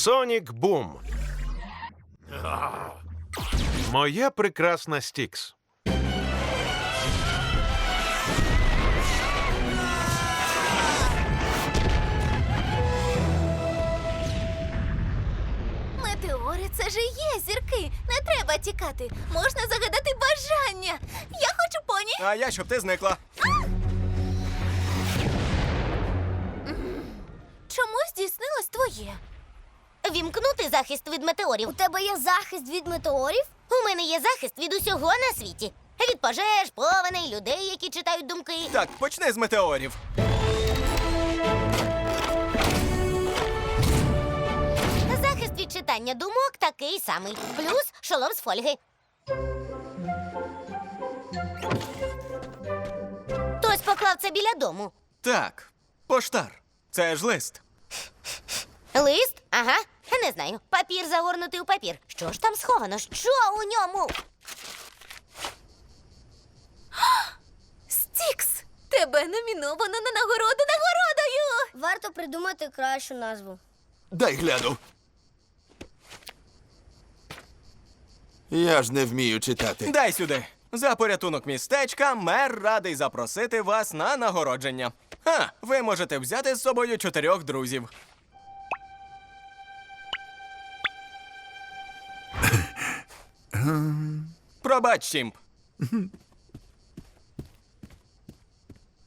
Сонік Бум. Моя прекрасна Стікс. Метеори це ж і є зірки. Не треба тікати. Можна загадати бажання. Я хочу поні. А я щоб ти зникла. Чому здійснилось твоє? Вімкнути захист від метеорів. У тебе є захист від метеорів? У мене є захист від усього на світі. Від пожеж, повеней, людей, які читають думки. Так, почни з метеорів. Захист від читання думок такий самий. Плюс шолом з фольги. Хтось поклав це біля дому. Так, поштар. Це ж лист. Лист? Ага. Не знаю. Папір загорнутий у папір. Що ж там сховано? Що у ньому? Стікс! Тебе номіновано на нагороду нагородою! Варто придумати кращу назву. Дай гляну. Я ж не вмію читати. Дай сюди. За порятунок містечка мер радий запросити вас на нагородження. Ха, ви можете взяти з собою чотирьох друзів. Пробач, Чімп.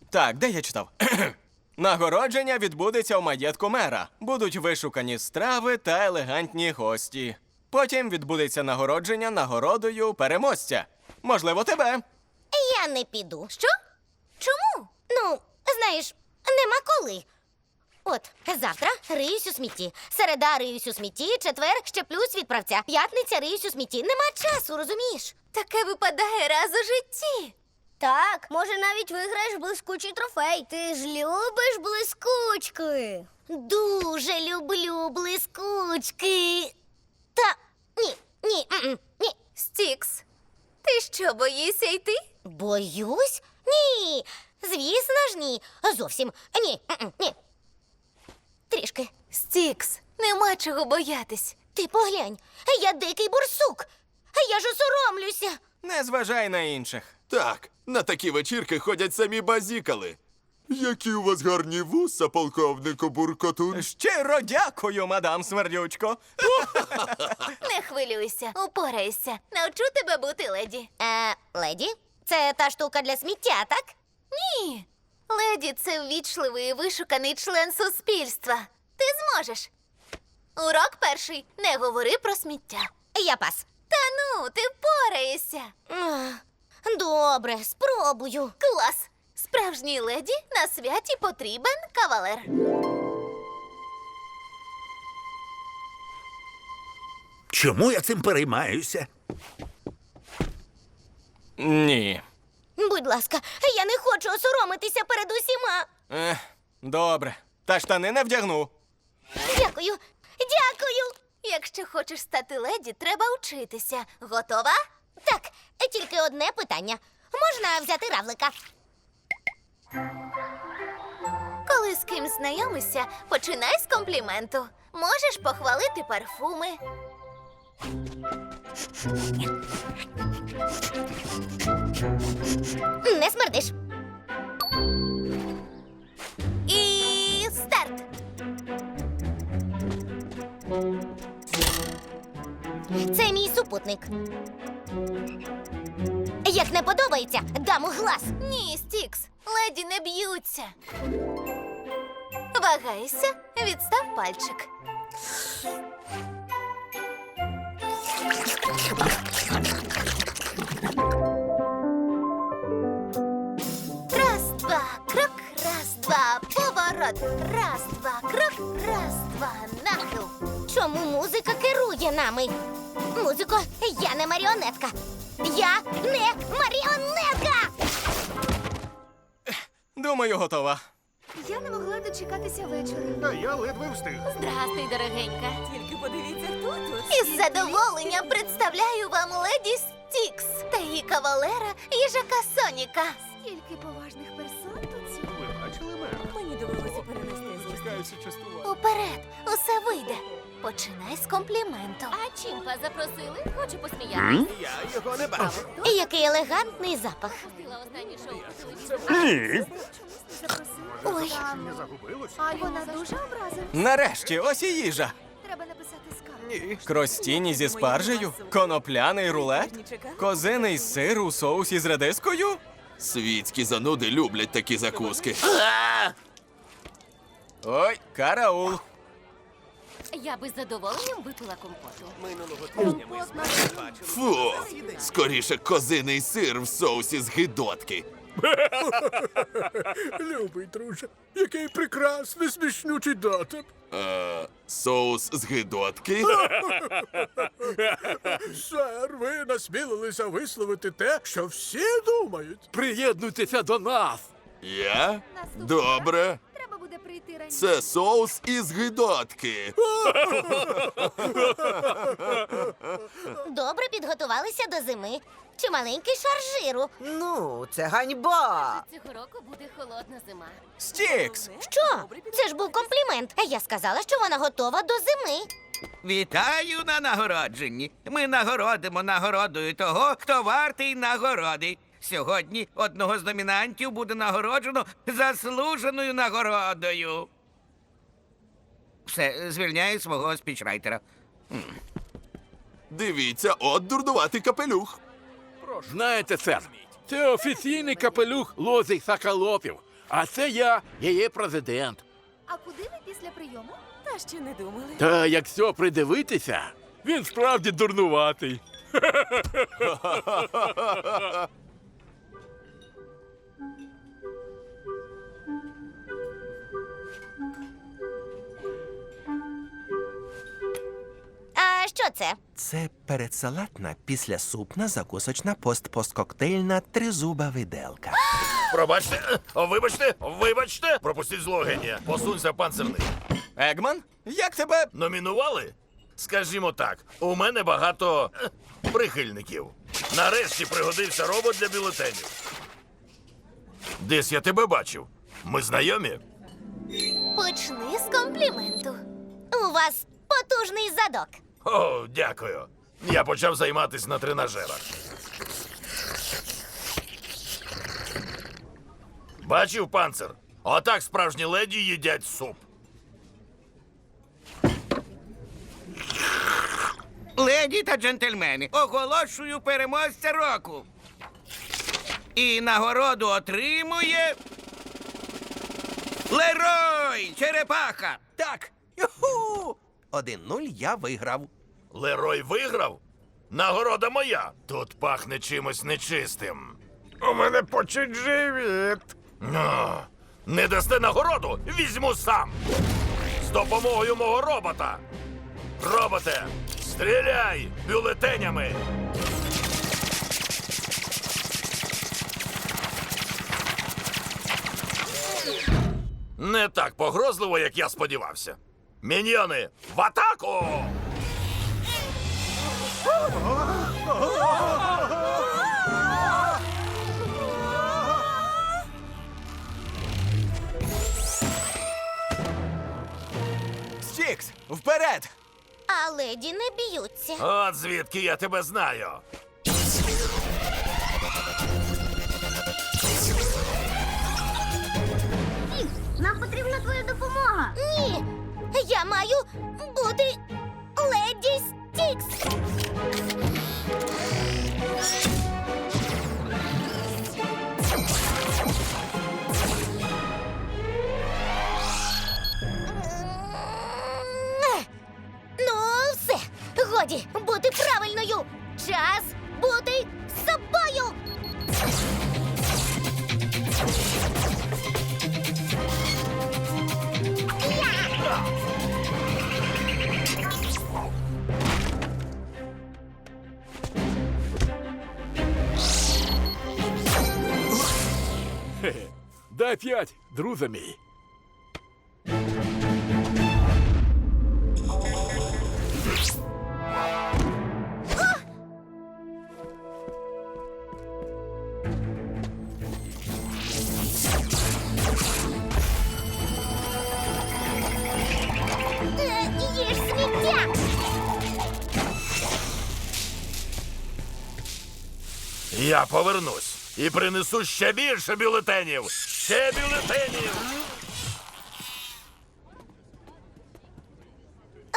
Так, де я читав? Нагородження відбудеться в маєтку мера. Будуть вишукані страви та елегантні гості. Потім відбудеться нагородження нагородою переможця. Можливо, тебе. Я не піду. Що? Чому? Ну, знаєш, нема коли. От, завтра риюсь у смітті. Середа риюсь у смітті, четвер ще плюс відправця. П'ятниця риюсь у смітті. Нема часу, розумієш? Таке випадає раз у житті. Так, може навіть виграєш блискучий трофей. Ти ж любиш блискучки. Дуже люблю блискучки. Та ні, ні, м-м, ні. Стікс, ти що, боїшся йти? Боюсь? Ні. Звісно ж, ні. Зовсім ні. м-м, ні. Трішки. Стікс, нема чого боятись. Ти поглянь, я дикий бурсук. Я ж осоромлюся. Не зважай на інших. Так, на такі вечірки ходять самі базікали. Які у вас гарні вуса, полковнику Буркотун. Щиро дякую, мадам Смердючко. Не хвилюйся, упорайся. Навчу тебе бути леді. Е, леді, це та штука для сміття, так? Ні. Леді це ввічливий і вишуканий член суспільства. Ти зможеш. Урок перший. Не говори про сміття. Я пас. Та ну, ти впораєшся. Добре, спробую. Клас! Справжній леді на святі потрібен кавалер. Чому я цим переймаюся? Ні. Будь ласка, я не хочу осоромитися перед усіма. Ех, добре. Та штани не вдягну. Дякую, дякую. Якщо хочеш стати леді, треба вчитися. Готова? Так, тільки одне питання. Можна взяти равлика? Коли з кимсь знайомишся, починай з компліменту. Можеш похвалити парфуми. Не смердиш. І старт! Це мій супутник. Як не подобається, дам у глаз. Ні, Стікс, леді не б'ються. Вагайся, відстав пальчик. Раз, два, крок, раз, два, поворот. Раз, два, крок, раз, два, нахил. Чому музика керує нами? Музико, я не маріонетка. Я не маріонетка! Думаю, готова. Я не могла дочекатися вечора. А я ледве встиг. Здрастуй, дорогенька. Тільки подивіться, хто тут. Із задоволенням представляю вам леді Стікс та її кавалера їжака Соніка. Скільки поважних персон тут сьогодні. Ви бачили мене? Мені довелося перенести. Чекаюся частувати. Уперед, усе вийде. Починай з компліменту. А чимпа запросили? Хочу посміятися. Я його не бачив. Який елегантний запах. Пустила останнє шоу по телевізору. Ні. Ой, А вона дуже образила. Нарешті, ось і їжа. Треба написати скаргу. Кростіні зі спаржею, конопляний рулет, козиний сир у соусі з редискою. Світські зануди люблять такі закуски. Ой, караул. Я би з задоволенням випила компоту. Минулого Компот на Фу! Скоріше козиний сир в соусі з гидотки. Любий друже, який прекрасний смішнючий дотип. Е, соус з гидотки? Сер, ви насмілилися висловити те, що всі думають. Приєднуйтеся до нас. Я? Добре. Прийти раніше. Це соус із гидотки. Добре підготувалися до зими. Чи маленький шар жиру? Ну, це ганьба. Цього року буде холодна зима. Стікс! Що? Це ж був комплімент. А я сказала, що вона готова до зими. Вітаю на нагородженні. Ми нагородимо нагородою того, хто вартий нагороди. Сьогодні одного з номінантів буде нагороджено заслуженою нагородою. Все, звільняю свого спічрайтера. Дивіться, от дурнуватий капелюх. Знаєте, сер, це офіційний капелюх Лозі Сакалопів. А це я, її президент. А куди ви після прийому? Та ще не думали. Та якщо придивитися, він справді дурнуватий. А що це? Це передсалатна, післясупна, закусочна, пост-посткоктейльна тризуба виделка. Пробачте, вибачте, вибачте, пропустіть злого генія. Посунься, панцирний. Егман? Як тебе? Номінували? Скажімо так, у мене багато е, прихильників. Нарешті пригодився робот для бюлетенів. Десь я тебе бачив. Ми знайомі? почни з компліменту. У вас потужний задок. О, дякую. Я почав займатися на тренажерах. Бачив панцир? Отак справжні леді їдять суп. Леді та джентльмени, оголошую переможця року. І нагороду отримує. Лерой! Черепаха! Так, юху! Один-нуль я виграв. Лерой виграв? Нагорода моя. Тут пахне чимось нечистим. У мене почить живіт. А, не дасте нагороду, візьму сам. З допомогою мого робота. Роботе, стріляй бюлетенями. Не так погрозливо, як я сподівався. Міньйони, в атаку! Стікс, вперед! А леді не б'ються. От звідки я тебе знаю. Маю бути леді Стікс. Ну, все. Годі бути правильною. Час бути собою. Дай п'ять, друзі мій. Э, Їж! Я повернусь і принесу ще більше бюлетенів. Ще бюлетенів.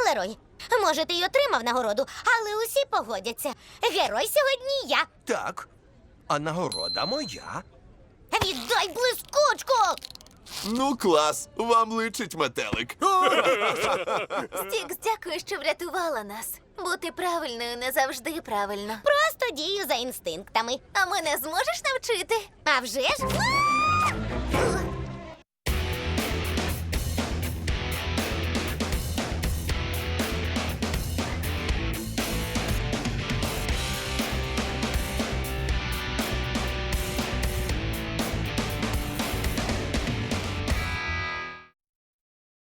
Лерой, може, ти й отримав нагороду, але усі погодяться. Герой сьогодні я. Так. А нагорода моя. Віддай блискучку! Ну, клас, вам личить метелик. Стікс, дякую, що врятувала нас. Бути правильною не завжди правильно. Просто дію за інстинктами. А мене зможеш навчити? А вже ж?